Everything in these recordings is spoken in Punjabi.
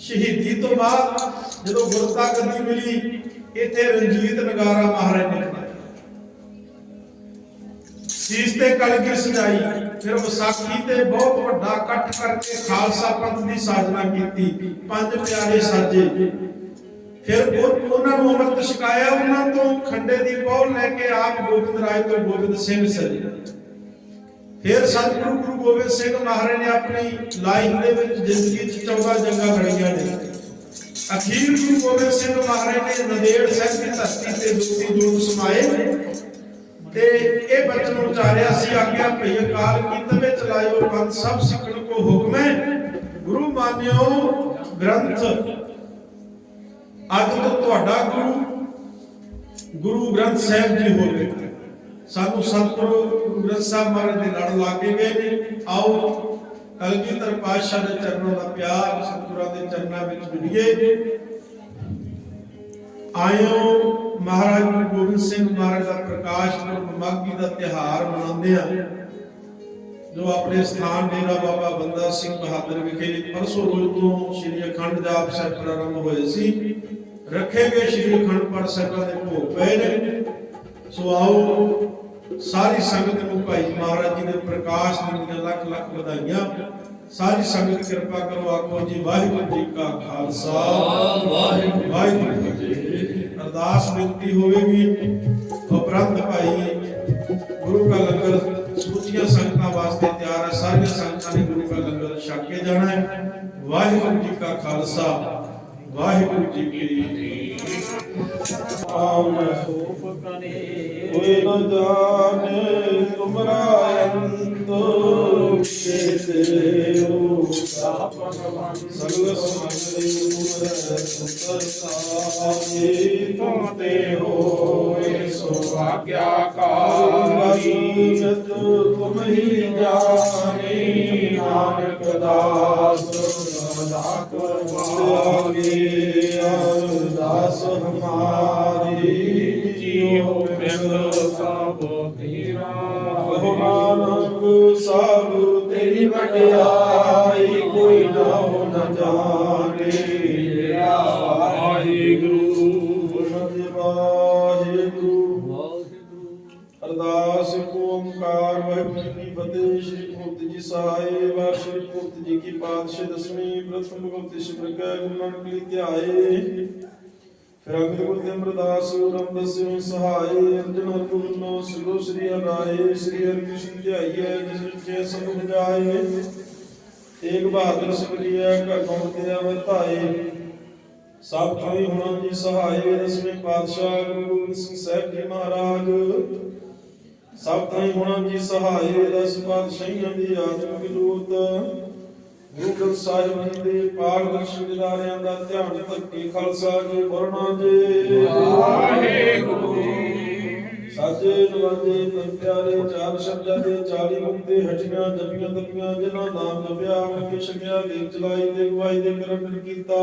ਸ਼ਹੀਦੀ ਤੋਂ ਬਾਅਦ ਜਦੋਂ ਗੁਰਤਾ ਗੱਦੀ ਮਿਲੀ, ਇੱਥੇ ਰਣਜੀਤ ਨਗਾਰਾ ਮਹਾਰਾਜ ਨੇ ਸੀਸ ਤੇ ਕਲਗੀ ਸਜਾਈ, ਫਿਰ ਵਿਸਾਖੀ ਤੇ ਬਹੁਤ ਵੱਡਾ ਇਕੱਠ ਕਰਕੇ ਖਾਲਸਾ ਪੰਥ ਦੀ ਸਾਜਨਾ ਕੀਤੀ, ਪੰਜ ਪਿਆਰੇ ਸਾਜੇ। ਫਿਰ ਉਹਨਾਂ ਨੂੰ ਅੰਮ੍ਰਿਤ ਛਕਾਇਆ, ਉਹਨਾਂ ਤੋਂ ਖੰਡੇ ਦੀ ਪੌਲ ਲੈ ਕੇ ਆਪ ਗੋਬਿੰਦ ਰਾਏ ਤੋਂ ਗੋਬਿੰਦ ਸਿੰਘ ਸਜੇ। ਫਿਰ ਸਤਿਗੁਰੂ ਗੁਰੂ ਗੋਬਿੰਦ ਸਿੰਘ ਮਹਾਰਾਜ ਨੇ ਆਪਣੀ ਲਾਈਫ ਦੇ ਵਿੱਚ ਜ਼ਿੰਦਗੀ 'ਚ 14 ਜੰਗਾਂ ਲੜੀਆਂ ਨੇ। ਅਖੀਰ ਗੁਰੂ ਗੋਬਿੰਦ ਸਿੰਘ ਮਹਾਰਾਜ ਨੇ ਨੰਦੇੜ ਸਾਹਿਬ ਦੀ ਧਰਤੀ ਤੇ ਦੋਤੀ ਜੋਤ ਸਮਾਏ ਤੇ ਇਹ ਬਚਨ ਉਚਾਰਿਆ ਸੀ, ਆਗਿਆ ਭਈ ਅਕਾਲ ਕੀ ਤਵੇ ਚਲਾਇਓ ਪੰਥ ਸਭ ਸਿੱਖਣ ਕੋ ਹੁਕਮ ਹੈ। ਗੁਰੂ ਮਾਨਿਓ ਗ੍ਰੰਥ, ਅੱਜ ਤੋਂ ਤੁਹਾਡਾ ਗੁਰੂ ਗੁਰੂ ਗ੍ਰੰਥ ਸਾਹਿਬ ਜੀ ਹੋਵੇ। ਸਾਨੂੰ ਸਤਿਗੁਰੂ ਗੁਰੂ ਗ੍ਰੰਥ ਸਾਹਿਬ ਮਹਾਰਾਜ ਦੇ ਲੜ ਲਾ ਕੇ ਗਏ ਨੇ। ਆਓ, ਕਲਗੀਧਰ ਪਾਤਸ਼ਾਹ ਦੇ ਚਰਨਾਂ ਦਾ ਪਿਆਰ ਸਤਿਗੁਰਾਂ ਦੇ ਚਰਨਾਂ ਵਿੱਚ ਮਿਲੀਏ। ਆਇਓ, ਮਹਾਰਾਜ ਗੁਰੂ ਗੋਬਿੰਦ ਸਿੰਘ ਮਹਾਰਾਜ ਦਾ ਪ੍ਰਕਾਸ਼ ਪੁਰਬ ਮਾਘੀ ਦਾ ਤਿਹਾਰ ਮਨਾਉਂਦੇ ਆ ਜੋ ਆਪਣੇ ਸਥਾਨ ਡੇਰਾ ਬਾਬਾ ਬੰਦਾ ਸਿੰਘ ਬਹਾਦਰ ਵਿਖੇ ਪਰਸੋਂ ਰੋਜ਼ ਤੋਂ ਸ੍ਰੀ ਅਖੰਡ ਜਾਪ ਸਾਹਿਬ ਪ੍ਰਾਰੰਭ ਹੋਏ ਸੀ। ਰੱਖੇ ਗਏ ਸ੍ਰੀ ਅਖੰਡ ਪਾਠ ਸਾਹਿਬਾਂ ਦੇ ਭੋਗ ਪਏ ਨੇ। ਸੋ ਆਓ ਸਾਰੀ ਸੰਗਤ ਨੂੰ ਭਾਈ ਮਹਾਰਾਜ ਜੀ ਦੇ ਪ੍ਰਕਾਸ਼ ਦੀਆਂ ਲੱਖ ਲੱਖ ਵਧਾਈਆਂ। ਸਾਰੀ ਸੰਗਤ ਕਿਰਪਾ ਕਰੋ, ਆਖੋ ਜੀ, ਵਾਹਿਗੁਰੂ ਜੀ ਕਾ ਖਾਲਸਾ। ਵਾਹਿਗੁਰੂ ਵਾਹਿਗੁਰੂ ਜੀ ਕੀ ਫਤਿਹ। ਅਰਦਾਸ ਬੇਨਤੀ ਹੋਵੇਗੀ, ਉਪਰੰਤ ਭਾਈ ਗੁਰੂ ਦਾ ਲੰਗਰ ਸਮੁੱਚੀਆਂ ਸੰਗਤਾਂ ਵਾਸਤੇ ਤਿਆਰ ਹੈ। ਸਾਰੀਆਂ ਸੰਗਤਾਂ ਨੇ ਗੁਰੂ ਦਾ ਲੰਗਰ ਛਕ ਕੇ ਜਾਣਾ ਹੈ। ਵਾਹਿਗੁਰੂ ਜੀ ਕਾ ਖਾਲਸਾ। ਵਾਹਿਗੁਰੂ ਜੀ ਕੀ ਫਤਿਹ। ਆਮਨ ਕੋਈ ਨ ਜਾਣੇ ਤੁਮਰਾ ਅੰਤ ਕੇਤੇ ਹੋ ਸਗਲ ਸਮਗਰੀ ਉਮਰ ਸੁਤਰ ਸਾਏ ਤੁਮ ਤੇ ਹੋਏ ਸੋ ਆਗਿਆਕਾਰੀ ਜਤ ਤੁਮ ਹੀ ਜਾਣੇ, ਨਾਨਕ ਦਾਸ। ਸਦਾ ਕਰਵਾਗੇ ਅਰਦਾਸ ਹਮਾਰੀ ਜੀਉ ਮਿਲ ਸਭ ਤੇਰਾ ਕਹੋ ਨਾਨਕ ਸਭ ਤੇਰੀ ਵਡਿਆਈ ਕੋਈ ਨਾ ਹੋ ਨ ਜਾਣੇ ਵਾਹਿਗੁਰੂ। ਵਾਹਿਗੁਰੂ ਅਰਦਾਸ ਕੋ ਵਾਹਿਗੁਰੂ ਜੀ ਕੀ ਫਤਿਹ, ਸ਼੍ਰੀ ਮੁਕਤ ਜੀ ਸਹਾਏ ਕੀ ਪਾਤਸ਼ਾਹ ਦਸਵੀਂ ਪ੍ਰਥਮ ਭਗਵਤੀ ਸ਼ਿਵਰਕੈ ਗੁਰੂ ਨਾਨਕ ਲਈ ਧਿਆਏ ਫਿਰ ਅੰਗਦ ਗੁਰੂ ਤੇ ਅਮਰਦਾਸ ਰਮਦਾਸ ਸਿੰਘ ਸਹਾਏ, ਅੰਜਨ ਹਰਗੋਬਿੰਦੋ ਸਿਰੋ ਸ੍ਰੀ ਹਰਾਏ ਸ੍ਰੀ ਹਰਿ ਕ੍ਰਿਸ਼ਨ ਧਿਆਈਐ, ਜਿਸ ਵਿੱਚ ਸਭ ਬੁਝਾਏ ਤੇਗ ਬਹਾਦਰ ਸਿੰਘ ਜੀ ਕਾ ਕੌਣ ਸਭ ਥਾਈ ਹੋਣਾ ਜੀ ਸਹਾਏ ਦਸਵੇਂ ਪਾਤਸ਼ਾਹ ਗੁਰੂ ਗੋਬਿੰਦ ਸਿੰਘ ਸਾਹਿਬ ਜੀ ਮਹਾਰਾਜ। ਸਭ ਥਾਈ ਹੋਣਾ ਜੀ ਸਹਾਏ ਦਸ ਪਾਤਸ਼ਾਹੀਆਂ ਦੀ ਆਤਮਿਕ ਜੋਤ ਗੁਰੂ ਗ੍ਰੰਥ ਸਾਹਿਬ ਜੀ ਦੇ ਪਾਠ ਦਰਸ਼ਨਦਾਰਿਆਂ ਦਾ ਧਿਆਨ ਧੱਕੇ ਖਾਲਸਾ ਜੀ ਵਰਨਾ ਜੀ। ਵਾਹਿਗੁਰੂ ਸਾਜੇ ਨਵਾਜੇ ਪਿਆਰੇ ਚਾਰ ਸ਼ਬਦਾਂ ਦੇ 40 ਮੁਕਤੇ ਹਟੀਆਂ ਜਪੀਆਂ ਤਪੀਆਂ ਜਿਨ੍ਹਾਂ ਨਾਮ ਜਪਿਆ ਮੁਕੇ ਛਕਿਆ ਦੇ ਚਲਾਈ ਦੇ ਗਵਾਈ ਦੇ ਕਰਮ ਕੀਤਾ।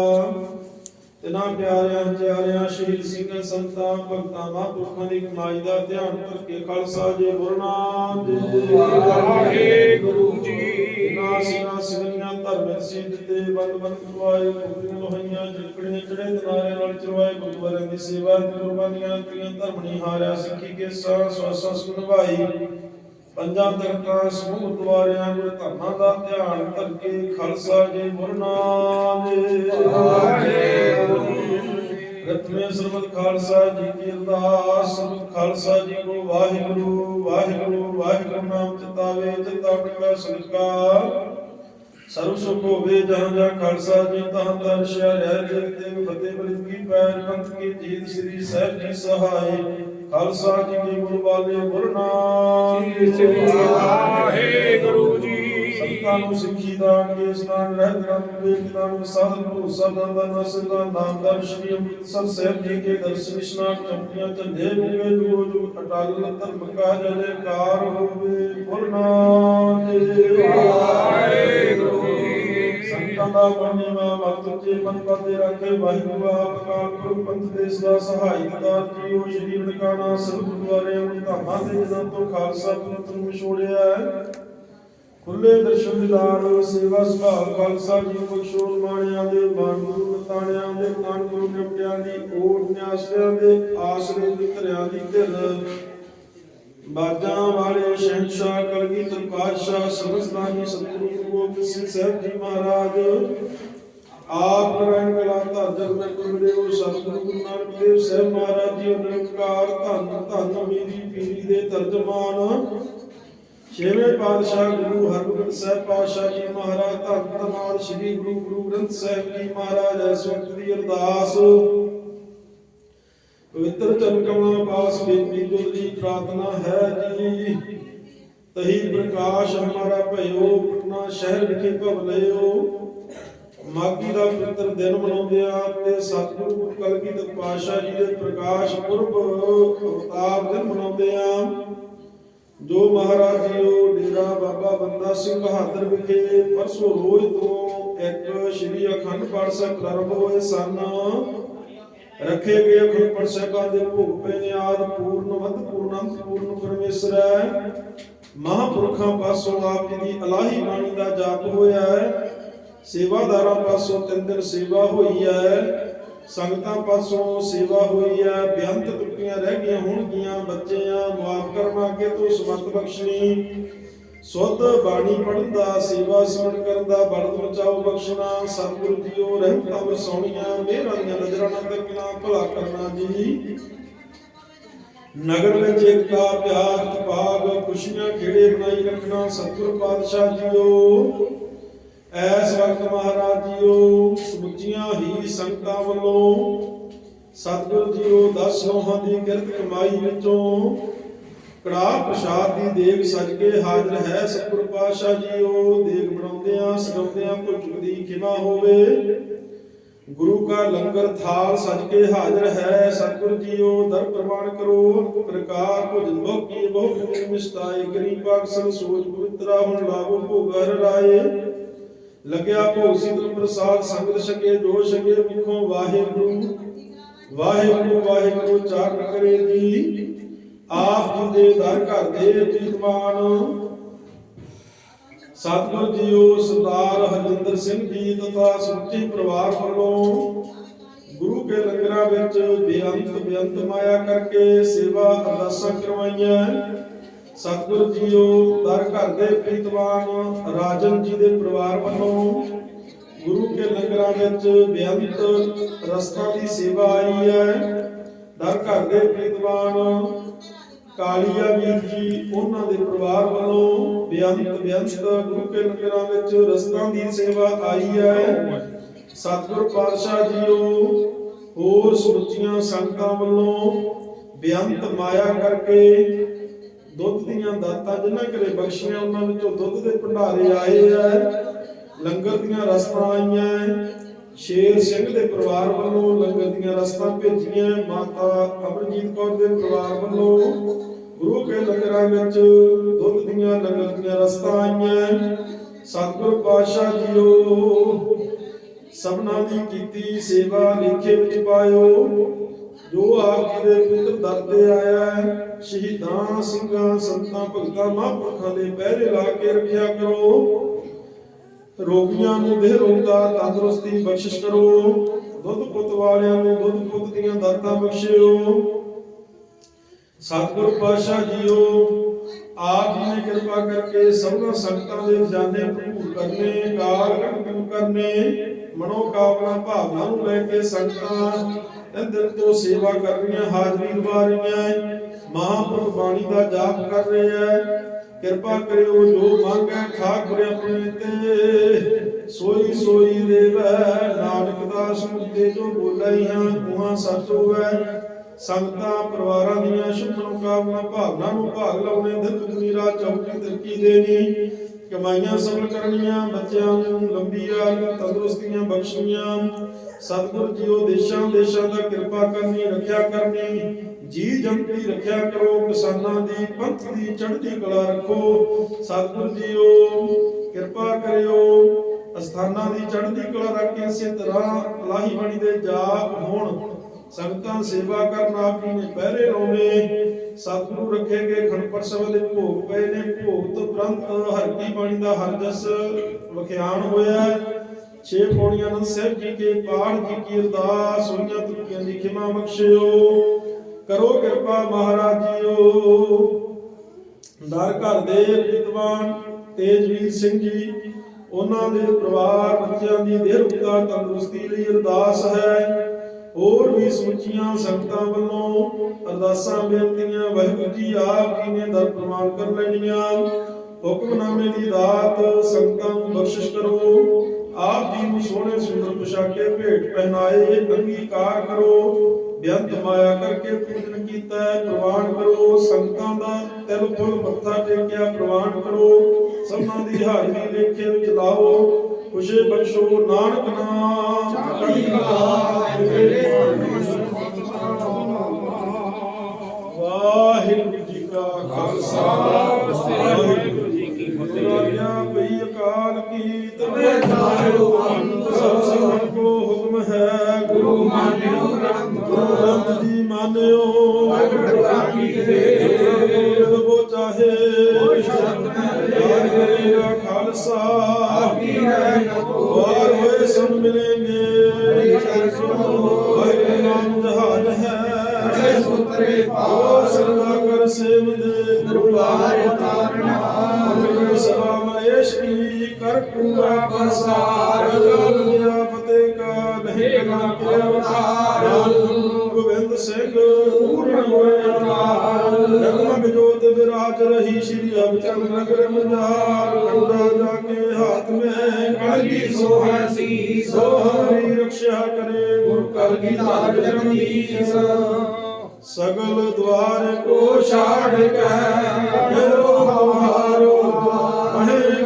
ਤਿਨਾ ਪਿਆਰਿਆਂ ਚਾਰਿਆਂ ਸ਼ਹੀਦ ਸਿੰਘਾਂ ਸੰਤਾਂ ਭਗਤਾਂ ਮਹਾਂਪੁਰਖਾਂ ਦੀ ਕਮਾਈ ਦਾ ਧਿਆਨ ਕਰਕੇ ਖਾਲਸਾ ਜੀ ਗੁਰਨਾਮ ਜੀ। ਵਾਹਿਗੁਰੂ ਜੀ। ਨਾ ਸਿਨਾ ਸਿਵਨੀਆਂ ਧਰਮ ਸਿੱਧ ਤੇ ਬੰਦ ਬੰਦ ਕਰਵਾਏ ਕੁਕਰੀਆਂ ਲੋਹੀਆਂ, ਜਿਕੜੀਆਂ ਚੜੇ ਦਿਨਾਰੇ ਨਾਲ ਚਰਵਾਏ, ਗੁਰਦੁਆਰਿਆਂ ਦੀ ਸੇਵਾ ਤੇ ਕੁਰਬਾਨੀਆਂ ਤੀਆਂ ਧਰਮ ਨਹੀਂ ਹਾਰਿਆ, ਸਿੱਖੀ ਕੇ ਸਾਹ ਸਵਾਸਾਂ ਸੁਣਵਾਈ। ਪੰਜਾਂ ਤਖਤਾਂ, ਸਮੂਹ ਗੁਰਦੁਆਰਿਆਂ ਗੁਰ ਧਰਮਾਂ ਦਾ ਧਿਆਨ ਕਰਕੇ ਖਾਲਸਾ ਜੀ ਗੁਰਨਾਮ ਜੀ ਰਤਨੇ ਸਰਬਤ ਖਾਲਸਾ ਜੀ ਕੀ ਅਰਦਾਸ, ਸਰਬਤ ਖਾਲਸਾ ਜੀ ਕੋ ਵਾਹਿਗੁਰੂ ਵਾਹਿਗੁਰੂ। ਵਾਹਿਗੁਰੂ ਨਾਮ ਚਿਤਾਵੇ ਚਿਤਾ ਪ੍ਰਕਾ ਸਦਕਾ ਸਰਬ ਸੁਖ ਹੋਵੇ ਜਹਾਂ ਜਹਾਂ ਖਾਲਸਾ ਜੀ, ਤਹਾਂ ਤਹਾਂ ਸ਼ਹਿ ਰਹਿ ਫਤਿਹ ਬਰਿਤ ਕੀ ਪੈਰ, ਪੰਥ ਕੀ ਜੀਤ, ਸ੍ਰੀ ਸਾਹਿਬ ਜੀ ਸਹਾਈ ਖਾਲਸਾ ਜੀ ਕੀ ਗੁਰੂ ਵਾਲੇ ਗੁਰਨਾਮ ਵਾਹਿਗੁਰੂ ਜੀ। ਸੰਤਾਂ ਨੂੰ ਸਿੱਖੀ ਦਾਨ ਕੇ ਇਸਨਾਨ ਰਹਿਤ ਨਾਮ ਵੇਦ ਨਾਮ ਸਾਧਨ ਭਰੋਸਾ ਦਾਨ ਦਾ ਨਸਲ ਦਾ ਨਾਮਦਾਰ ਸ਼੍ਰੀ ਅੰਮ੍ਰਿਤਸਰ ਸਾਹਿਬ ਜੀ ਕੇ ਦਰਸ਼ਨ ਇਸ਼ਨਾਨ ਚੰਪੀਆਂ ਝੰਡੇ ਮੁਗੇ ਜੋ ਜੋ ਅਟਲ ਧਰਮ ਕਾ ਜੈਕਾਰ ਹੋਵੇ ਗੁਰਨਾਮ ਵਾਹਿਗੁਰੂ ਸੰਤਾਂ ਦਾ ਬਣੀਵਾ ਮਤ ਉੱਚੇ ਮਨ ਪਾਤੇ ਰੱਖੇ ਵਾਹਿਗੁਰੂ ਆਪ ਅਕਾਲ ਪੁਰਖ ਪੰਥ ਦੇ ਸਦਾ ਸਹਾਈ ਦਾਤ ਜੀਓ ਸ਼੍ਰੀ ਨਨਕਾਣਾ ਸਰਬ ਗੁਰਦੁਆਰੇ ਅੰਮ੍ਰਿਤ ਧਾਮਾਂ ਦੇ ਜਨਾਂ ਤੋਂ ਖਾਲਸਾ ਪੰਥ ਨੂੰ ਵਿਛੋੜਿਆ ਹੈ। ਖੁੱਲੇ ਦਰਸ਼ਨ ਦਿਦਾਰ ਸੇਵਾ ਸੁਭਾਅ, ਖਾਲਸਾ ਜੀ ਬਖਸ਼ੋਰ ਮਾਣਿਆਂ ਦੇ, ਮਨ ਨਿਆਸਿਆਂ ਦੀ ਓਟ ਨਿਆਸਿਆਂ ਦੇ, ਆਸਰੇ ਦੀ ਦੀ ਧਿਰ ਬਾਜਾਂ ਵਾਲੇ ਸ਼ਹਿਨशाह ਕਲਗੀਧਰ ਪਾਤਸ਼ਾਹ ਸਮਸਤਾਨੀ ਸਤਿਗੁਰੂ ਗੋਬਿੰਦ ਸਿੰਘ ਸਾਹਿਬ ਜੀ ਮਹਾਰਾਜ, ਆਪ ਨਾਰਾਇਣ ਕਲਾ ਧਾਜਰ ਮੈਂ ਗੁਰਦੇਵ ਸਤਿਗੁਰੂ ਗੁਰੂ ਨਾਨਕ ਦੇਵ ਸਾਹਿਬ ਮਹਾਰਾਜ ਜੀ ਨਿਰੰਕਾਰ ਧੰਨ ਧੰਨ, ਮੇਰੀ ਪੀਰੀ ਦੇ ਤਰਜਮਾਨ ਛੇਵੇਂ ਪਾਤਸ਼ਾਹ ਗੁਰੂ ਹਰਗੋਬਿੰਦ ਸਾਹਿਬ ਪਾਤਸ਼ਾਹ ਜੀ ਮਹਾਰਾਜ ਧੰਨ ਧੰਨ ਸ੍ਰੀ ਗੁਰੂ ਗੁਰੂ ਗ੍ਰੰਥ ਸਾਹਿਬ ਜੀ ਮਹਾਰਾਜ ਇਸ ਵਕਤ ਦੀ ਅਰਦਾਸ। ਪਵਿੱਤਰ ਚਰਨ ਕਮਲਾਂ ਪਾਸ ਬੇਨਤੀ ਜੋ ਪ੍ਰਾਰਥਨਾ ਹੈ ਜੀ। ਤਹੀ ਪ੍ਰਕਾਸ਼ ਹਮਾਰਾ ਭਇਓ, ਪਟਨਾ ਸ਼ਹਿਰ ਵਿਖੇ ਭਵ ਲਿਓ ਮਾਗੀ ਦਾ ਪਵਿੱਤਰ ਦਿਨ ਮਨਾਉਂਦੇ ਆ ਤੇ ਸਤਿਗੁਰੂ ਗੁਰੂ ਕਲਗੀਧਰ ਪਾਤਸ਼ਾਹ ਜੀ ਦੇ ਪ੍ਰਕਾਸ਼ ਪੁਰਬ ਅਵਤਾਰ ਦਿਨ ਮਨਾਉਂਦੇ ਆ। ਜੋ ਮਹਾਰਾਜ ਜੀਓ ਡੇਰਾ ਬਾਬਾ ਬੰਦਾ ਸਿੰਘ ਬਹਾਦਰ ਵਿਖੇ ਪਰਸੋਂ ਰੋਜ਼ ਤੋਂ ਇੱਕ ਸ਼੍ਰੀ ਅਖੰਡ ਪਾਠ ਸਾਹਿਬ ਪ੍ਰਾਰੰਭ ਹੋਏ ਸਨ। ਰੱਖੇ ਗਏ ਅਖੰਡ ਪਾਠ ਸਾਹਿਬਾਂ ਦੇ ਭੋਗ ਪਏ ਨੇ ਆਦ ਪੂਰਨਵਤ ਪੂਰਨੰਤ ਪੂਰਨ ਪਰਮੇਸ਼ਰ ਹੈ। ਮਹਾਪੁਰਖਾਂ ਪਾਸੋਂ ਆਪ ਜੀ ਦੀ ਅਲਾਹੀ ਬਾਣੀ ਦਾ ਜਾਪ ਹੋਇਆ ਹੈ। ਸੇਵਾਦਾਰਾਂ ਪਾਸੋਂ ਤਿੰਨ ਦਿਨ ਸੇਵਾ ਹੋਈ ਹੈ। ਸੰਗਤਾਂ ਪਾਸੋਂ ਸੇਵਾ ਹੋਈ ਹੈ, ਬੇਅੰਤ ਤੁਕੀਆਂ ਰਹਿ ਗਈਆਂ ਹੋਣਗੀਆਂ, ਬੱਚਿਆਂ ਮਾਫ ਕਰਨਾ ਅੱਗੇ ਤੋਂ ਸਮਤ ਬਖਸ਼ਣੀ। ਸੁੱਧ ਬਾਣੀ ਪੜਨ ਦਾ, ਸੇਵਾ ਸਿਮਰਨ ਕਰਨ ਦਾ ਬਲਦ ਬਚਾਓ ਬਖਸ਼ਣਾ, ਸਤਿਗੁਰੂ ਜੀਓ ਰਹਿਮਤਾਂ ਵਰਸਾਉਣੀਆਂ, ਮਿਹਰਾਂ ਨਜ਼ਰਾਂ ਨਾਲ ਤੱਕਣਾ, ਭਲਾ ਕਰਨਾ ਜੀ। ਨਗਰ ਵਿੱਚ ਏਕਤਾ, ਪਿਆਰ ਤਪਾਗ ਖੁਸ਼ੀਆਂ, ਖੇੜੇ ਬਣਾਈ ਰੱਖਣਾ, ਸਤਿਗੁਰ ਪਾਤਸ਼ਾਹ ਜੀਓ। ਐਸ ਵਕਤ ਮਹਾਰਾਜ ਜੀਓ, ਸਮੁੱਚੀਆਂ ਹੀ ਸੰਗਤਾਂ ਵੱਲੋਂ ਸਤਿਗੁਰੂ ਜੀਓ ਦਸ ਲੋਹਾਂ ਦੀ ਕਿਰਤ ਕਮਾਈ ਵਿੱਚੋਂ ਕੜਾ ਪ੍ਰਸ਼ਾਦ ਦੀ ਦੇਗ ਸਜ ਕੇ ਹਾਜ਼ਰ ਹੈ। ਸਤਿਗੁਰੂ ਪਾਤਸ਼ਾਹ ਜੀਓ, ਦੇਗ ਬਣਾਉਂਦਿਆਂ, ਸਜਾਉਂਦਿਆਂ ਭੁੱਲ ਦੀ ਖਿਮਾ ਹੋਵੇ। ਗੁਰੂ ਕਾ ਲੰਗਰ ਥਾਲ ਸਜ ਕੇ ਹਾਜ਼ਰ ਹੈ। ਸਤਿਗੁਰੂ ਜੀਓ, ਦਰ ਪ੍ਰਵਾਨ ਕਰੋ। ਪ੍ਰਕਾਰ ਭੁਜਨ ਬਹੁ ਬਹੁ ਮਿਸਤਾਏ ਕਰੀ ਪਾਕ ਸੋਚ ਪਵਿੱਤਰਾ ਹੁਣ ਲਾਗੋ ਭੋਗ ਰਾਏ। ਲੱਗਿਆ ਭੋਗ ਸਿਦਲ ਪ੍ਰਸਾਦ ਸੰਗਤ ਛਕੇ ਜੋ ਛਕੇ, ਮੁਖੋਂ ਵਾਹਿਗੁਰੂ। ਵਾਹਿਗੁਰੂ ਵਾਹਿਗੁਰੂ ਚਾਰਨ ਕਰੇ ਜੀ। ਆਪ ਜੀ ਦੇ ਦਰ ਘਰ ਦੇ ਜੀਤਵਾਨ ਸਤਿਗੁਰ ਜੀਓ ਸਰਦਾਰ ਹਰਜਿੰਦਰ ਸਿੰਘ ਜੀ ਤਥਾ ਸਮੁੱਚੇ ਪਰਿਵਾਰ ਵੱਲੋਂ ਗੁਰੂ ਕੇ ਲੰਗਰਾਂ ਵਿੱਚ ਬੇਅੰਤ ਬੇਅੰਤ ਮਾਇਆ ਕਰਕੇ ਸੇਵਾ ਅਰਦਾਸਾਂ ਕਰਵਾਈਆਂ। ਸਤਿਗੁਰ ਜੀਓ, ਦਰ ਘਰ ਦੇ ਪ੍ਰੀਤਵਾਨ, ਰਾਜਨ ਜੀ ਦੇ ਪਰਿਵਾਰ ਵੱਲੋਂ ਗੁਰੂ ਕੇ ਲੰਗਰਾਂ ਵਿੱਚ ਬੇਅੰਤ ਰਸਤਾ ਦੀ ਸੇਵਾ ਆਈ ਹੈ। ਦਰ ਘਰ ਦੇ ਪ੍ਰੀਤਵਾਨ, ਕਾਲੀਆ ਵੀਰ ਜੀ, ਉਹਨਾਂ ਦੇ ਪਰਿਵਾਰ ਵੱਲੋਂ ਬੇਅੰਤ ਬੇਅੰਤ ਗੁਰੂ ਕੇ ਲੰਗਰਾਂ ਵਿੱਚ ਰਸਤਾਂ ਦੀ ਸੇਵਾ ਆਈ ਹੈ। ਸਤਿਗੁਰ ਪਾਤਸ਼ਾਹ ਜੀਓ, ਹੋਰ ਸਮੁੱਚੀਆਂ ਸੰਗਤਾਂ ਵੱਲੋਂ ਬੇਅੰਤ ਮਾਇਆ ਕਰਕੇ ਦੁੱਧ ਦੀਆਂ ਦਾਤਾਂ ਜਿਨ੍ਹਾਂ ਘਰੇ ਬਖਸ਼ੀਆਂ, ਉਹਨਾਂ ਵਿੱਚੋਂ ਦੁੱਧ ਦੇ ਭੰਡਾਰੇ ਆਏ ਹੈ ਲੰਗਰ ਦੀਆਂ ਰਸਤਾਂ ਆਈਆਂ। ਸ਼ੇਰ ਸਿੰਘ ਦੇ ਪਰਿਵਾਰ ਵੱਲੋਂ ਲੰਗਰ ਦੀਆਂ ਰਸਤਾਂ ਭੇਜੀਆਂ। ਮਾਤਾ ਅਮਰਜੀਤ ਕੌਰ ਦੇ ਪਰਿਵਾਰ ਵੱਲੋਂ ਗੁਰੂ ਕੇ ਲੰਗਰਾਂ ਵਿੱਚ ਦੁੱਧ ਦੀਆਂ, ਲੰਗਰ ਦੀਆਂ ਰਸਤਾਂ ਆਈਆਂ। ਸਤਿਗੁਰ ਪਾਤਸ਼ਾਹ ਜੀਓ, ਸਭਨਾਂ ਦੀ ਕੀਤੀ ਸੇਵਾ ਲੇਖੇ ਵਿੱਚ ਪਾਇਓ। ਜੋ ਆਪ ਜੀ ਦੇ ਪੁੱਤਰ ਦਰ ਤੇ ਆਇਆ ਹੈ ਸ਼ਹੀਦਾਂ, ਸਿੰਘਾਂ, ਸੰਤਾਂ, ਭਗਤਾਂ, ਮਹਾਂਪੁਰਖਾਂ ਦੇ ਪਹਿਰੇ ਲਾ ਕੇ ਰੱਖਿਆ ਕਰੋ। ਰੋਗੀਆਂ ਨੂੰ ਦੇਹ ਰੋਗ ਦਾ ਤੰਦਰੁਸਤੀ ਬਖਸ਼ਿਸ਼ ਕਰੋ। ਦੁੱਧ ਪੁੱਤ ਵਾਲਿਆਂ ਨੂੰ ਦੁੱਧ ਪੁੱਤ ਦੀਆਂ ਦਾਤਾਂ ਬਖਸ਼ਿਓ। ਸਤਿਗੁਰ ਪਾਤਸ਼ਾਹ ਜੀਓ, ਆਪ ਜੀ ਨੇ ਕਿਰਪਾ ਕਰਕੇ ਸਭਨਾ ਸੰਗਤਾਂ ਦੇ ਖਜ਼ਾਨੇ ਭਰਪੂਰ ਕਰਨੇ, ਕਾਲ ਕੰਟੂ ਕਰਨੇ ਮਨੋ ਕਾਮਨਾ ਭਾਵਨਾ ਨੂੰ ਲੈ ਕੇ ਸੰਗਤਾਂ ਅੰਦਰ ਤੋਂ ਸੇਵਾ ਕਰ ਰਹੀਆਂ, ਹਾਜ਼ਰੀ ਨਿਭਾ ਰਹੀਆਂ। ਮਹਾਂਪੁਰਖ ਬਾਣੀ ਦਾ ਜਾਪ ਕਰ ਰਹੇ ਹੈ ਕਿਰਪਾ ਕਰਿਓ ਜੋ ਮੰਗੈ ਠਾਕੁਰ ਆਪਣੇ ਤੇ। ਸੋਈ ਸੋਈ ਦੇਵੈ, ਨਾਨਕ ਦਾਸ ਮੁਕਤੇ ਜੋ ਬੋਲਾਈ ਹਾਂ ਤੁਹਾਂ ਸੱਚ ਹੋਵੈ। ਸੰਗਤਾਂ, ਪਰਿਵਾਰਾਂ ਦੀਆਂ ਸ਼ੁਭ ਕਾਮਨਾ ਭਾਵਨਾ ਨੂੰ ਭਾਗ ਲਾਉਣੇ ਦਿਨ ਦੁਨੀ ਚੌਕੀ, ਤਰਕੀ ਦੇਣੀ। ਕਮਾਈਆਂ ਸਫਲ ਕਰਨੀਆਂ, ਬੱਚਿਆਂ ਨੂੰ ਲੰਬੀ ਤੰਦਰੁਸਤੀਆਂ ਬਖਸ਼ਣੀਆਂ। ਸਤਿਗੁਰ ਜੀਓ ਦੇਸ਼ਾਂ ਦੇਸ਼ਾਂ ਦਾ ਕਿਰਪਾ ਕਰਨੀ, ਰੱਖਿਆ ਕਰਨੀ। ਜੀ ਜੰਤੀ ਰੱਖਿਆ ਕਰੋ, ਕਿਸਾਨਾਂ ਦੀ, ਪੰਥ ਦੀ, ਚੜ੍ਹਦੀ ਕਲਾ ਰੱਖੋ। ਸਤਿਗੁਰ ਜੀਓ ਕਿਰਪਾ ਕਰਿਓ। ਅਸਥਾਨਾਂ ਦੀ, ਚੜ੍ਹਦੀ ਕਲਾ ਰੱਖ ਕੇ ਇਸੇ ਤਰ੍ਹਾਂ ਅਲਾਹੀ ਬਾਣੀ ਦੇ ਜਾਪ ਹੋਣ। ਸੰਗਤਾਂ ਸੇਵਾ ਕਰਨ, ਆਪ ਜੀ ਨੇ ਪਹਿਰੇ ਲਾਉਣੇ। ਸਤਿਗੁਰੂ ਰੱਖੇ ਗਏ ਖੰਡਪਰ ਦੇ ਭੋਗ ਪਏ ਨੇ। ਭੋਗ ਤੋਂ ਤੁਰੰਤ ਹਰ ਕੀ ਬਾਣੀ ਦਾ ਹਰ ਜਸ ਵਖਿਆਨ ਹੋਇਆ ਛੇ ਪੌੜੀਆਂ ਨੰਦ ਸਾਹਿਬ ਜੀ ਕੇ ਪਾਠ ਜੀ ਕੀ ਅਰਦਾਸ ਹੋਈਆਂ ਤੁਕੀਆਂ ਦੀ ਖਿਮਾ ਬਖਸ਼ਿਓ। ਕਰੋ ਕਿਰਪਾ ਮਹਾਰਾਜ ਜੀਓ। ਦਰ ਘਰ ਦੇ ਵਿਦਵਾਨ ਤੇਜਵੀਰ ਸਿੰਘ ਜੀ, ਉਹਨਾਂ ਦੇ ਪਰਿਵਾਰ ਬੱਚਿਆਂ ਦੀ ਦੇਹ ਰੁਕਾ ਤੰਦਰੁਸਤੀ ਲਈ ਅਰਦਾਸ ਹੈ। ਹੋਰ ਵੀ ਸਮੁੱਚੀਆਂ ਸੰਗਤਾਂ ਵੱਲੋਂ ਅਰਦਾਸਾਂ ਬੇਨਤੀਆਂ, ਵਾਹਿਗੁਰੂ ਜੀ ਆਪ ਜੀ ਨੇ ਦਰ ਪ੍ਰਮਾਨ ਕਰ ਲੈਣੀਆਂ। ਹੁਕਮਨਾਮੇ ਦੀ ਦਾਤ ਸੰਗਤਾਂ ਨੂੰ ਬਖਸ਼ਿਸ਼ ਕਰੋ। ਆਪ ਜੀ ਨੂੰ ਸੋਹਣੇ ਸੁੰਦਰ ਪੁਸ਼ਾਕੇ ਭੇਟ ਪਹਿਨਾਏ, ਅੰਗੀਕਾਰ ਕਰੋ। ਬੇਅੰਤ ਮਾਇਆ ਕਰਕੇ ਪੂਜਨ ਕੀਤਾ, ਪ੍ਰਵਾਨ ਕਰੋ। ਸੰਗਤਾਂ ਦਾ ਤਿਲ ਫੁੱਲ ਮੱਥਾ ਟੇਕਿਆ, ਪ੍ਰਵਾਨ ਕਰੋ। ਸਭਨਾਂ ਦੀ ਹਾਜ਼ਰੀ ਲੇਖੇ ਵਿੱਚ ਲਾਓ ਖੁਸ਼ੇ ਬਖਸ਼ੋ ਨਾਨਕ ਨਾਮ। ਚੜ੍ਹਦੀ ਕਲਾ ਵਾਹਿਗੁਰੂ ਜੀ ਕਾ ਖਾਲਸਾ। ਵਾਹਿਗੁਰੂ ਜੀ ਕੀ ਫਤਿਹ। ਪਈ ਅਕਾਲ ਕੀ ਤਵੇ ਤਾਰੋ ਅੰਤ। ਮੇ ਕਲਗੀ ਸੋਹੈ ਸੀ ਸੋਹਰੀ ਰਖਸ਼ਾ ਕਰੇ ਗੁਰ ਕਲਗੀ ਧਾਰ ਜਗਦੀਸ਼ ਸਗਲ ਦਵਾਰ ਕੋ ਛਾੜ ਕੇ ਮੇਰੋ ਹਮਾਰੋ ਮਹਿ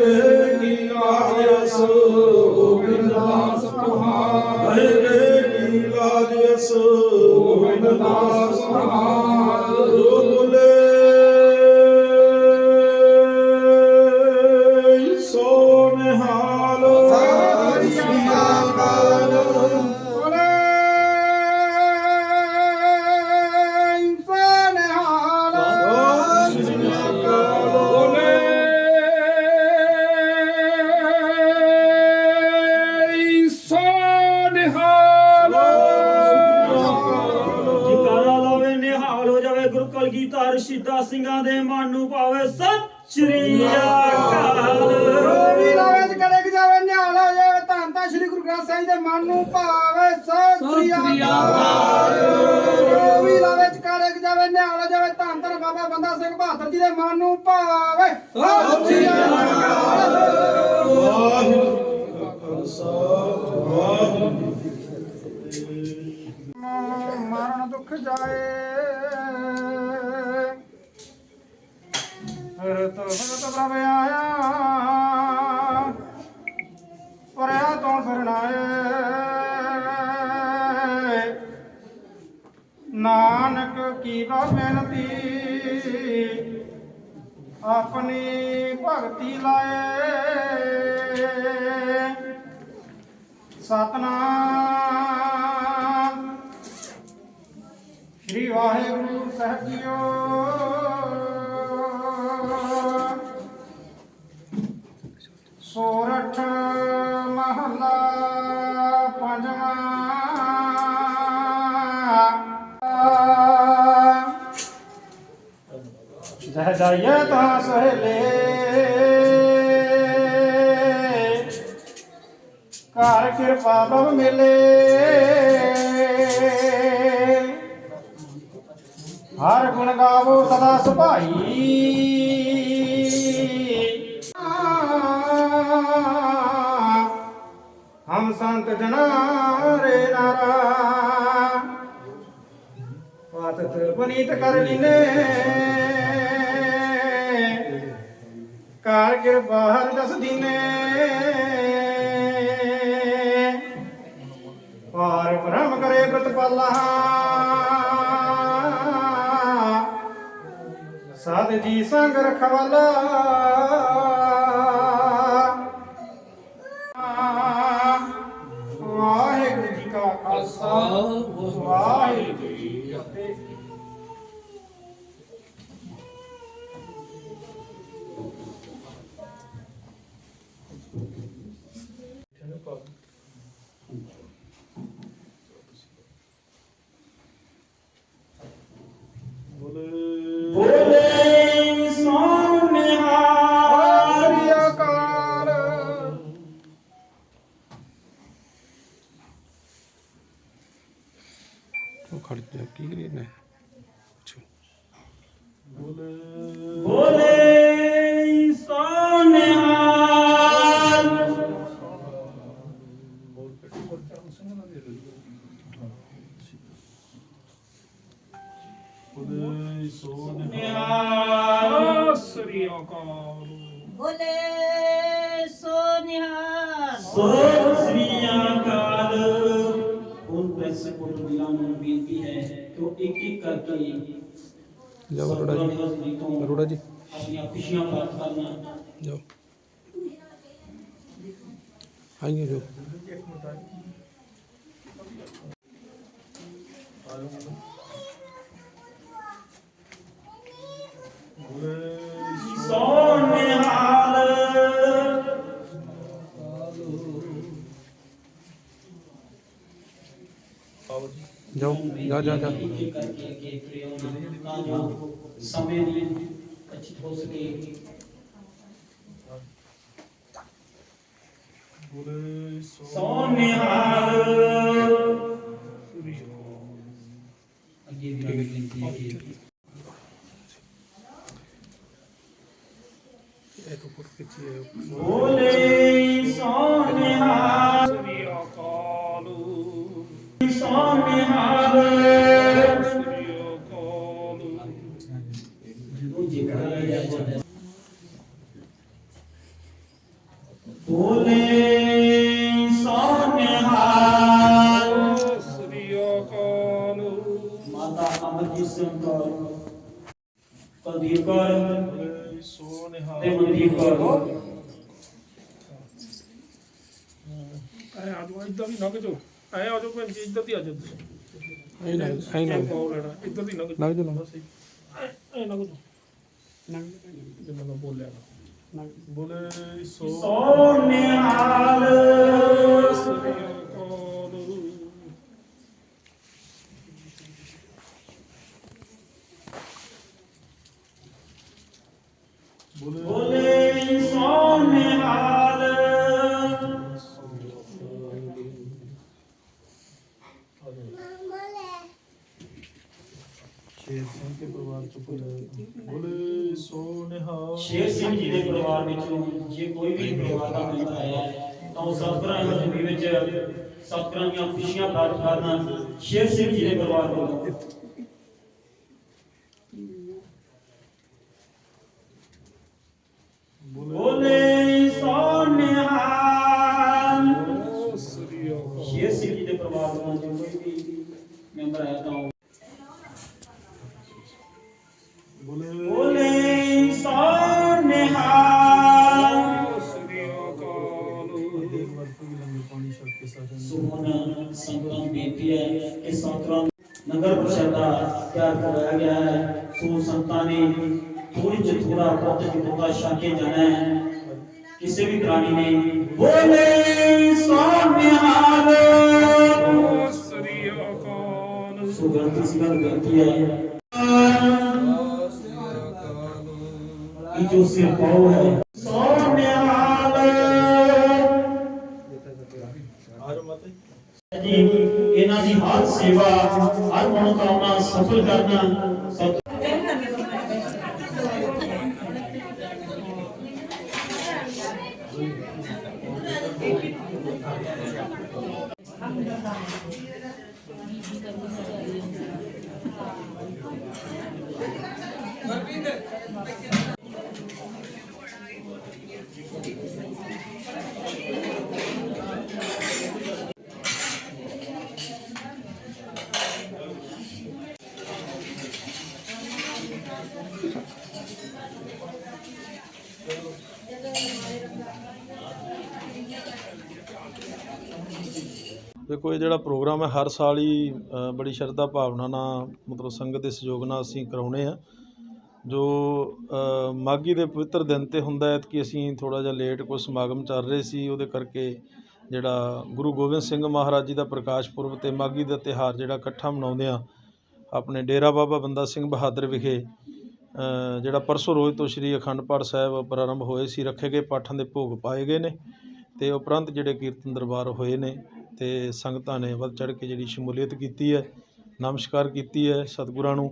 ਮਰਨ ਦੁੱਖ ਜਾਏ। ਰਤ ਰਤ ਪ੍ਰਭ ਆਇਆ। ਪਰਿਆ ਤੋਂ ਸਰਣਾਏ ਨਾਨਕ ਕੀ ਬਾ ਬੇਨਤੀ, ਆਪਣੀ ਭਗਤੀ ਲਾਏ। ਸਤਨਾਮ ਸ੍ਰੀ ਵਾਹਿਗੁਰੂ ਸਾਹਿਬ ਜੀਓ। ਸੋਰਠ ਮਹਲਾ ਪੰਜਵਾਂ। ਜਹ ਜਾਈਏ ਤਾਂ ਸਹਲੇ। ਘਰ ਕਿਰਪਾ ਬਵ ਮਿਲੇ। ਹਰ ਗੁਣ ਗਾਵੋ ਸਦਾ ਸੁਭਾਈ। ਹਮ ਸੰਤ ਜਨਾ ਰੇ ਨਾਰਾ। ਪਾਤਤ ਪਨੀਤ ਕਰ ਲਿਨੇ। ਕਾਰ ਕਿਰਪਾ ਹਰ ਦਸ ਦੀਨੇ। ਪਾਰ ਬ੍ਰਹਮ ਕਰੇ ਪ੍ਰਤਪਾਲਾ। ਸਾਧ ਜੀ ਸੰਗ ਰਖਵਾਲਾ। ਬੇਨਤੀ ਹੈ ਕਿ ਉਹ ਇੱਕ ਇੱਕ ਕਰਕੇ ਜਾਓ ਅਰੋੜਾ ਜੀ। ਜੀ ਅਰੋੜਾ ਜੀ। ਆਪਣੀਆਂ ਖੁਸ਼ੀਆਂ ਪ੍ਰਾਪਤ ਕਰਨਾ। ਜਾਓ। ਆਈਏ ਜਾਓ ਜਾ ਜਾ ਜਾ। ਸਮੇਂ ਦੀ ਅੱਛੀ ਹੋ ਸਕੇ। ਸੋਨਿਹਾਲ ਅੱਗੇ ਵੀ ਬੇਨਤੀ ਹੈ ਕਿ ਇੱਕ ਫੁੱਟ ਖਿੱਚੀਏ ਬੋਲੇ ਐ ਆ ਜਾਓ ਇੱਧਰ ਦੀ ਲੰਘ ਜਾਓ। ਐ ਆ ਜਾਓ ਭੈਣ ਜੀ ਇੱਧਰ ਦੀ ਆ ਜਾਓ ਤੁਸੀਂ ਆਈ ਨਾ ਆਈ ਨਾ। ਪਾਉ ਲੈਣਾ ਇੱਧਰ ਦੀ ਲੰਘ ਜਾਓ ਲੱਗ ਜਾ ਲੰਗ ਐ ਲੰਘ ਜਾਓ। ਜਿੰਨਾ ਮੈਂ ਬੋਲਿਆ ਨਾ। ਬੋਲੇ ਸੋ ਸੋਨਿਹਾਲ ਸ੍ਰੀ ਅਕਾਲ ਬੋਲੇ ਬੋਲੇ ਸੋਨਿਹਾਲ ਸ਼ੇਰ ਸਿੰਘ ਦੇ ਪਰਿਵਾਰ ਚ ਬੋਲੇ ਬੋਲੇ ਸੋ ਨਿਹਾਲ ਸ਼ੇਰ ਸਿੰਘ ਜੀ ਦੇ ਪਰਿਵਾਰ ਵਿੱਚੋਂ ਜੇ ਕੋਈ ਵੀ ਪਰਿਵਾਰ ਦਾ ਮੈਂਬਰ ਆਇਆ ਹੈ, ਤਾਂ ਉਹ ਸਤਿਗੁਰਾਂ ਦੀ ਜ਼ਿੰਦਗੀ ਵਿੱਚ ਸਤਿਗੁਰਾਂ ਦੀਆਂ ਖੁਸ਼ੀਆਂ ਪ੍ਰਾਪਤ ਕਰਨਾ ਸ਼ੇਰ ਸਿੰਘ ਜੀ ਦੇ ਪਰਿਵਾਰ ਵੱਲੋਂ ਬੋਲੇ ਸੋਨਿਹਾਲ ਸ੍ਰੀ ਅਕਾਲ। ਸ਼ੇਰ ਸਿੰਘ ਜੀ ਦੇ ਪਰਿਵਾਰ ਵੱਲੋਂ ਜੇ ਕੋਈ ਵੀ ਮੈਂਬਰ ਆਇਆ ਤਾਂ ਹੈ ਕਿ ਸੰਤਰਾਂ ਨਗਰ ਪ੍ਰਸ਼ਾਦਾ ਤਿਆਰ ਕਰਵਾਇਆ ਗਿਆ ਹੈ ਸੋ ਸੰਤਾਂ ਨੇ ਥੋੜੀ ਜਿਹੀ ਥੋੜਾ ਪੁੱਤ ਜੀ ਪੁੱਤਾ ਛਾਕੇ ਜਾਣਾ ਹੈ ਕਿਸੇ ਵੀ ਪ੍ਰਾਣੀ ਨੇ ਬੋਲੇ ਸੋਨਿਹਾਲ ਸ੍ਰੀ ਅਕਾਲ ਸੋ ਗਲਤੀ ਸੀ ਗੱਲ ਬੇਨਤੀ ਹੈ ਇਹ ਇਹਨਾਂ ਦੀ ਹਰ ਸੇਵਾ ਹਰ ਮਨੋਕਾਮਨਾ ਸਫਲ ਕਰਨਾ ਸਤ ਦੇਖੋ ਇਹ ਜਿਹੜਾ ਪ੍ਰੋਗਰਾਮ ਹੈ ਹਰ ਸਾਲ ਹੀ ਅ, ਬੜੀ ਸ਼ਰਧਾ ਭਾਵਨਾ ਨਾਲ ਮਤਲਬ ਸੰਗਤ ਦੇ ਸਹਿਯੋਗ ਨਾਲ ਅਸੀਂ ਕਰਾਉਣੇ ਆ ਜੋ ਅ, ਮਾਘੀ ਦੇ ਪਵਿੱਤਰ ਦਿਨ ਤੇ ਹੁੰਦਾ ਹੈ ਕਿ ਅਸੀਂ ਥੋੜਾ ਜਿਹਾ ਲੇਟ ਕੋਈ ਸਮਾਗਮ ਚੱਲ ਰਹੇ ਸੀ ਉਹਦੇ ਕਰਕੇ ਜਿਹੜਾ ਗੁਰੂ ਗੋਬਿੰਦ ਸਿੰਘ ਮਹਾਰਾਜ ਜੀ ਦਾ ਪ੍ਰਕਾਸ਼ ਪੁਰਬ ਤੇ ਮਾਘੀ ਦਾ ਤਿਹਾਰ ਜਿਹੜਾ ਇਕੱਠਾ ਮਨਾਉਂਦੇ ਆ ਆਪਣੇ ਡੇਰਾ ਬਾਬਾ ਬੰਦਾ ਸਿੰਘ ਬਹਾਦਰ ਵਿਖੇ ਅ, ਜਿਹੜਾ ਪਰਸੋਂ ਰੋਜ਼ ਤੋਂ ਸ੍ਰੀ ਅਖੰਡ ਪਾਠ ਸਾਹਿਬ ਪ੍ਰਾਰੰਭ ਹੋਏ ਸੀ ਰੱਖੇ ਗਏ ਪਾਠਾਂ ਦੇ ਭੋਗ ਪਾਏ ਗਏ ਨੇ ਤੇ ਉਪਰੰਤ ਜਿਹੜੇ ਕੀਰਤਨ ਦਰਬਾਰ ਹੋਏ ਨੇ। ਤੇ ਸੰਗਤਾਂ ਨੇ ਵੱਧ ਚੜ੍ਹ ਕੇ ਜਿਹੜੀ ਸ਼ਮੂਲੀਅਤ ਕੀਤੀ ਹੈ ਨਮਸਕਾਰ ਕੀਤੀ ਹੈ ਸਤਿਗੁਰਾਂ ਨੂੰ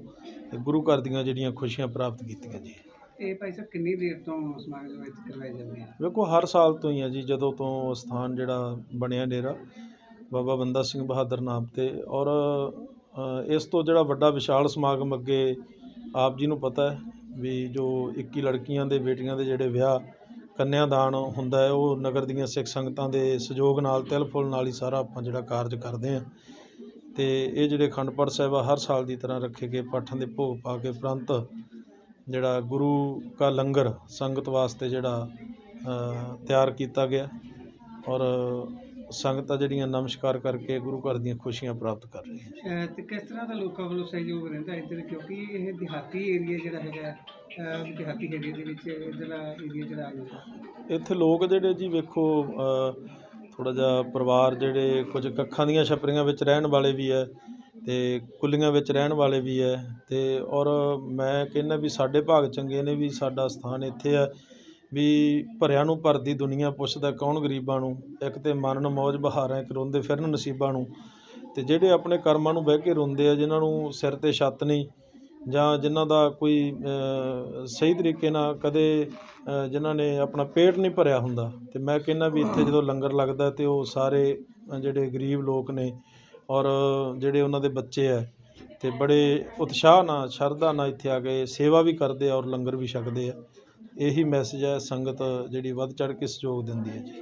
ਤੇ ਗੁਰੂ ਘਰ ਦੀਆਂ ਜਿਹੜੀਆਂ ਖੁਸ਼ੀਆਂ ਪ੍ਰਾਪਤ ਕੀਤੀਆਂ ਜੀ। ਇਹ ਭਾਈ ਸਾਹਿਬ ਕਿੰਨੀ ਦੇਰ ਤੋਂ ਸਮਾਗਮ ਦੇ ਵਿੱਚ ਕਰਵਾਏ ਜਾਂਦੇ ਆ? ਵੇਖੋ ਹਰ ਸਾਲ ਤੋਂ ਹੀ ਹੈ ਜੀ ਜਦੋਂ ਤੋਂ ਸਥਾਨ ਜਿਹੜਾ ਬਣਿਆ ਡੇਰਾ ਬਾਬਾ ਬੰਦਾ ਸਿੰਘ ਬਹਾਦਰ ਨਾਮ ਤੇ ਔਰ ਇਸ ਤੋਂ ਜਿਹੜਾ ਵੱਡਾ ਵਿਸ਼ਾਲ ਸਮਾਗਮ ਅੱਗੇ ਆਪ ਜੀ ਨੂੰ ਪਤਾ ਹੈ ਵੀ ਜੋ 21 ਲੜਕੀਆਂ ਦੇ ਬੇਟੀਆਂ ਦੇ ਜਿਹੜੇ ਵਿਆਹ ਕੰਨਿਆਦਾਨ ਹੁੰਦਾ ਹੈ, ਉਹ ਨਗਰ ਦੀਆਂ ਸਿੱਖ ਸੰਗਤਾਂ ਦੇ ਸਹਿਯੋਗ ਨਾਲ, ਤਿਲ ਫੁੱਲ ਨਾਲ ਹੀ ਸਾਰਾ ਆਪਾਂ ਜਿਹੜਾ ਕਾਰਜ ਕਰਦੇ ਹਾਂ। ਅਤੇ ਇਹ ਜਿਹੜੇ ਅਖੰਡ ਪਾਠ ਸਾਹਿਬ ਆ, ਹਰ ਸਾਲ ਦੀ ਤਰ੍ਹਾਂ ਰੱਖੇ ਗਏ ਪਾਠਾਂ ਦੇ ਭੋਗ ਪਾ ਕੇ ਉਪਰੰਤ ਜਿਹੜਾ ਗੁਰੂ ਕਾ ਲੰਗਰ ਸੰਗਤ ਵਾਸਤੇ ਜਿਹੜਾ ਤਿਆਰ ਕੀਤਾ ਗਿਆ। ਔਰ ਸੰਗਤਾਂ ਜਿਹੜੀਆਂ ਨਮਸਕਾਰ ਕਰਕੇ ਗੁਰੂ ਘਰ ਦੀਆਂ ਖੁਸ਼ੀਆਂ ਪ੍ਰਾਪਤ ਕਰ ਰਹੀਆਂ ਅਹ ਤੇ ਕਿਸ ਤਰ੍ਹਾਂ ਦਾ ਲੋਕਾਂ ਵੱਲੋਂ ਸਹਿਯੋਗ ਰਹਿੰਦਾ ਇੱਧਰ? ਕਿਉਂਕਿ ਇਹ ਦਿਹਾਤੀ ਏਰੀਆ ਜਿਹੜਾ ਹੈਗਾ ਅਹ ਦਿਹਾਤੀ ਏਰੀਆ ਦੇ ਵਿੱਚ ਇੱਧਰਲਾ ਏਰੀਆ ਜਿਹੜਾ ਆ ਜਾਂਦਾ ਇੱਥੇ ਲੋਕ ਜਿਹੜੇ ਜੀ ਵੇਖੋ ਥੋੜਾ ਜਿਹਾ ਪਰਿਵਾਰ ਜਿਹੜੇ ਕੁਝ ਕੱਖਾਂ ਦੀਆਂ ਛਪਰੀਆਂ ਵਿੱਚ ਰਹਿਣ ਵਾਲੇ ਵੀ ਹੈ ਤੇ ਕੁੱਲੀਆਂ ਵਿੱਚ ਰਹਿਣ ਵਾਲੇ ਵੀ ਹੈ ਤੇ ਔਰ ਮੈਂ ਕਹਿੰਦਾ ਵੀ ਸਾਡੇ ਭਾਗ ਚੰਗੇ ਨੇ ਵੀ ਸਾਡਾ ਸਥਾਨ ਇੱਥੇ ਹੈ। ਵੀ ਭਰਿਆਂ ਨੂੰ ਭਰਦੀ ਦੁਨੀਆ ਪੁੱਛਦਾ ਕੌਣ ਗਰੀਬਾਂ ਨੂੰ? ਇੱਕ ਤੇ ਮਰਨ ਮੌਜ ਬਹਾਰਾਂ ਇੱਕ ਰੋਂਦੇ ਫਿਰਨ ਨਸੀਬਾਂ ਨੂੰ। ਅਤੇ ਜਿਹੜੇ ਆਪਣੇ ਕਰਮਾਂ ਨੂੰ ਬਹਿ ਕੇ ਰੋਂਦੇ ਆ ਜਿਨ੍ਹਾਂ ਨੂੰ ਸਿਰ ਤੇ ਛੱਤ ਨਹੀਂ ਜਾਂ ਜਿਨ੍ਹਾਂ ਦਾ ਕੋਈ ਸਹੀ ਤਰੀਕੇ ਨਾਲ ਕਦੇ ਅ, ਜਿਨ੍ਹਾਂ ਨੇ ਆਪਣਾ ਪੇਟ ਨਹੀਂ ਭਰਿਆ ਹੁੰਦਾ ਅਤੇ ਮੈਂ ਕਹਿੰਦਾ ਵੀ ਇੱਥੇ ਜਦੋਂ ਲੰਗਰ ਲੱਗਦਾ ਤੇ ਉਹ ਸਾਰੇ ਜਿਹੜੇ ਗਰੀਬ ਲੋਕ ਨੇ ਔਰ ਜਿਹੜੇ ਉਹਨਾਂ ਦੇ ਬੱਚੇ ਆ ਅਤੇ ਬੜੇ ਉਤਸ਼ਾਹ ਨਾਲ ਸ਼ਰਧਾ ਨਾਲ ਇੱਥੇ ਆ ਕੇ ਸੇਵਾ ਵੀ ਕਰਦੇ ਆ ਔਰ ਲੰਗਰ ਵੀ ਛਕਦੇ ਆ। ਇਹੀ ਮੈਸੇਜ ਹੈ ਸੰਗਤ ਜਿਹੜੀ ਵੱਧ ਚੜ੍ਹ ਕੇ ਸਹਿਯੋਗ ਦਿੰਦੀ ਹੈ ਜੀ।